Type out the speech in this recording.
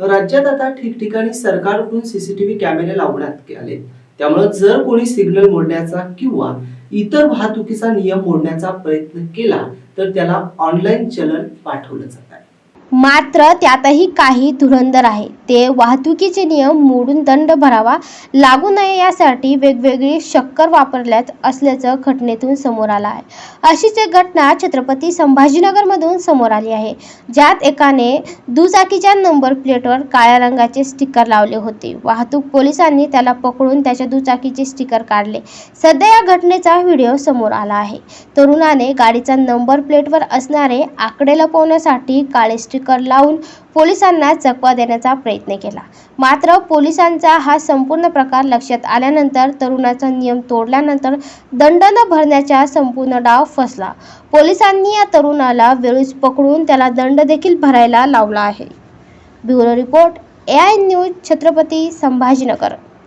राज्यात आता ठिकठिकाणी सरकारकडून सीसीटीव्ही कॅमेरे लावण्यात आले. त्यामुळे जर कोणी सिग्नल मोडण्याचा किंवा इतर वाहतुकीचा नियम मोडण्याचा प्रयत्न केला तर त्याला ऑनलाईन चलन पाठवलं जात आहे. मात्र त्यातही काही धुरंधर आहे. ते वाहतुकीचे नियम मोडून दंड भरावा लागू नये यासाठी वेगवेगळी शक्कर वापरल्यात असल्याचं घटनेतून समोर आलं आहे. अशीच एक घटना छत्रपती संभाजीनगरमधून समोर आली आहे. ज्यात एकाने दुचाकीच्या नंबर प्लेटवर काळ्या रंगाचे स्टिकर लावले होते. वाहतूक पोलिसांनी त्याला पकडून त्याच्या दुचाकीचे स्टिकर काढले. सध्या या घटनेचा व्हिडिओ समोर आला आहे. तरुणाने गाडीचा नंबर प्लेटवर असणारे आकडे लपवण्यासाठी काळे स्टिकर लावून पोलिसांना चकवा देण्याचा प्रयत्न केला. मात्र पोलिसांचा हा संपूर्ण प्रकार लक्षात आल्यानंतर तरुणाचा नियम तोडल्यानंतर दंड न भरण्याचा संपूर्ण डाव फसला. पोलिसांनी या तरुणाला वेळीच पकडून त्याला दंड देखील भरायला लावला आहे. Bureau report A I news Chhatrapati Sambhajinagar.